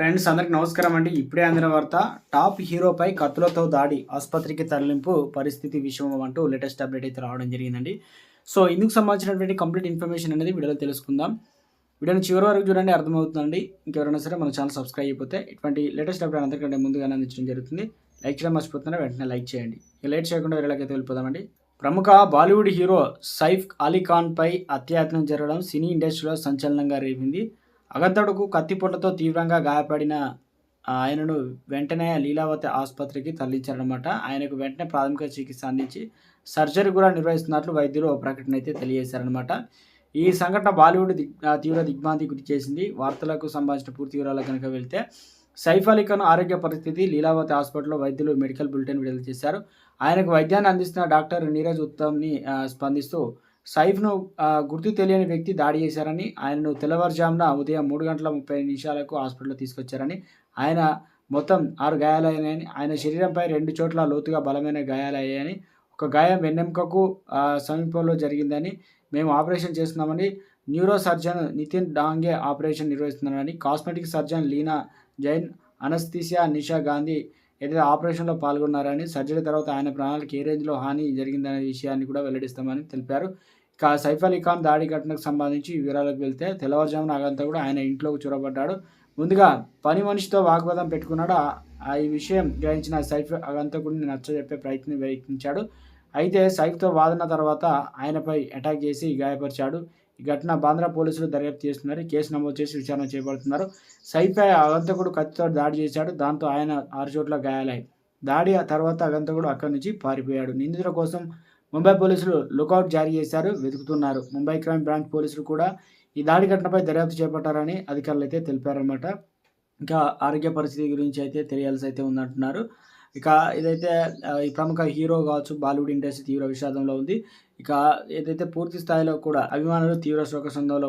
Friends అందరికి నమస్కారం అండి. ఇప్పుడే అందిన వార్త టాప్ హీరోపై కత్తులతో దాడి ఆసుపత్రికి తరలింపు పరిస్థితి విషయం అంటూ లేటెస్ట్ అప్డేట్ అయితే రావడం జరిగిందండి. సో ఇందుకు సంబంధించినటువంటి కంప్లీట్ ఇన్ఫర్మేషన్ అనేది వీడియోలో తెలుసుకుందాం. వీడియోని చివరి వరకు చూడండి అర్థమవుతుందండి. ఇంకెవరైనా సరే మన ఛానల్ సబ్స్క్రైబ్ అయిపోతే ఇటువంటి లేటెస్ట్ అప్డేట్ అందరికంటే ముందుగానే అందించడం జరుగుతుంది. లైక్ చేయడం మర్చిపోతున్నా వెంటనే లైక్ చేయండి. ఇక లేట్ చేయకుండా వేరేలాగైతే వెళ్ళిపోదామండి. ప్రముఖ బాలీవుడ్ హీరో సైఫ్ అలీ ఖాన్పై అత్యాయత్నం జరగడం సినీ ఇండస్ట్రీలో సంచలనంగా రేపింది. అగంతడుకు కత్తిపొట్టతో తీవ్రంగా గాయపడిన ఆయనను వెంటనే లీలావతి ఆసుపత్రికి తరలించారనమాట ఆయనకు వెంటనే ప్రాథమిక చికిత్స అందించి సర్జరీ కూడా నిర్వహిస్తున్నట్లు వైద్యులు ఓ ప్రకటన అయితే తెలియజేశారనమాట ఈ సంఘటన బాలీవుడ్ దిగ్ తీవ్ర దిగ్భ్రాంతి గురి చేసింది. వార్తలకు సంబంధించిన పూర్తి వివరాలు కనుక వెళ్తే సైఫ్ అలీ ఖాన్ ఆరోగ్య పరిస్థితి లీలావతి హాస్పిటల్లో వైద్యులు మెడికల్ బులెటిన్ విడుదల చేశారు. ఆయనకు వైద్యాన్ని అందిస్తున్న డాక్టర్ నీరజ్ ఉత్తమ్ని స్పందిస్తూ సైఫ్ను గుర్తు తెలియని వ్యక్తి దాడి చేశారని ఆయనను తెల్లవారుజామున ఉదయం మూడు గంటల ముప్పై నిమిషాలకు హాస్పిటల్లో తీసుకొచ్చారని ఆయన మొత్తం ఆరు గాయాలయ్యాయని ఆయన శరీరంపై రెండు చోట్ల లోతుగా బలమైన గాయాలయ్యాయని ఒక గాయం వెన్నెముకకు సమీపంలో జరిగిందని మేము ఆపరేషన్ చేస్తున్నామని neuro surgeon Nitin Dange operation నిర్వహిస్తున్నారని cosmetic surgeon Leena Jain anaesthesia Nisha Gandhi ఏదైతే ఆపరేషన్లో పాల్గొన్నారని సర్జరీ తర్వాత ఆయన ప్రాణాలకు ఏ రేంజ్లో హాని జరిగిందనే విషయాన్ని కూడా వెల్లడిస్తామని తెలిపారు. కా సైఫ్ అలీ ఖాన్ దాడి ఘటనకు సంబంధించి వివరాలకు వెళ్తే తెల్లవారుజామున అగంతా కూడా ఆయన ఇంట్లోకి చొరబడ్డాడు. ముందుగా పని మనిషితో వాగ్వాదం పెట్టుకున్నాడు. ఆ- ఈ విషయం గ్రహించిన సైఫ్ అగంతకుడిని నచ్చజెప్పే ప్రయత్నం ప్రయత్నించాడు అయితే సైఫ్తో వాదన తర్వాత ఆయనపై అటాక్ చేసి గాయపరిచాడు. ఈ ఘటన బాంద్రా పోలీసులు దర్యాప్తు చేస్తున్నారు. కేసు నమోదు చేసి విచారణ చేపడుతున్నారు. సైఫై అగంతకుడు కత్తితో దాడి చేశాడు. దాంతో ఆయన ఆరు చోట్ల గాయాలయ్యాయి. దాడి తర్వాత అగంతకుడు అక్కడి నుంచి పారిపోయాడు. నిందితుల కోసం ముంబై పోలీసులు లుకౌట్ జారీ చేశారు వెతుకుతున్నారు. ముంబై క్రైమ్ బ్రాంచ్ పోలీసులు కూడా ఈ దాడి ఘటనపై దర్యాప్తు చేపట్టారని అధికారులు అయితే తెలిపారనమాట ఇంకా ఆరోగ్య పరిస్థితి గురించి అయితే తెలియాల్సి అయితే ఉందంటున్నారు. ఇక ఇదైతే ఈ ప్రముఖ హీరో కావచ్చు బాలీవుడ్ ఇండస్ట్రీ తీవ్ర విషాదంలో ఉంది. ఇక ఏదైతే పూర్తి స్థాయిలో కూడా అభిమానులు తీవ్ర శోక సంఘంలో